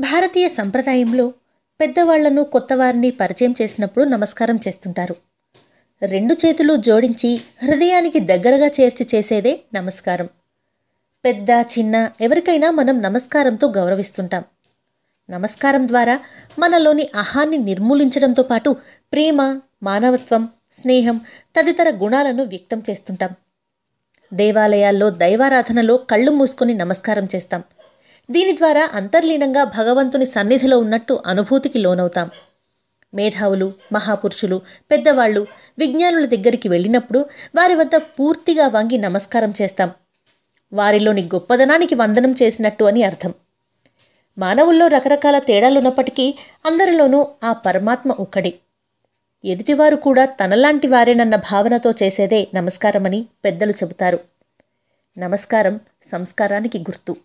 భారతీయ సంప్రదాయంలో పెద్దవాళ్ళను కొత్తవారిని పరిచయం చేసినప్పుడు నమస్కారం చేస్తుంటారు. రెండు చేతులు జోడించి హృదయానికి దగ్గరగా చేర్చి చేసేదే నమస్కారం. పెద్ద చిన్న ఎవరికైనా మనం నమస్కారంతో గౌరవిస్తుంటాం. నమస్కారం ద్వారా మనలోని అహాన్ని నిర్మూలించడంతో పాటు ప్రేమ మానవత్వం స్నేహం తదితర గుణాలను వ్యక్తం చేస్తుంటాం. దేవాలయాల్లో దైవారాధనలో కళ్ళు మూసుకొని నమస్కారం చేస్తాం. దీని ద్వారా అంతర్లీనంగా భగవంతుని సన్నిధిలో ఉన్నట్టు అనుభూతికి లోనవుతాం. మేధావులు మహాపురుషులు పెద్దవాళ్ళు విజ్ఞానుల దగ్గరికి వెళ్ళినప్పుడు వారి వద్ద పూర్తిగా వంగి నమస్కారం చేస్తాం. వారిలోని గొప్పదనానికి వందనం చేసినట్టు అని అర్థం. మానవుల్లో రకరకాల తేడాలున్నప్పటికీ అందరిలోనూ ఆ పరమాత్మ ఒక్కడే. ఎదుటివారు కూడా తనలాంటి వారేనన్న భావనతో చేసేదే నమస్కారమని పెద్దలు చెబుతారు. నమస్కారం సంస్కారానికి గుర్తు.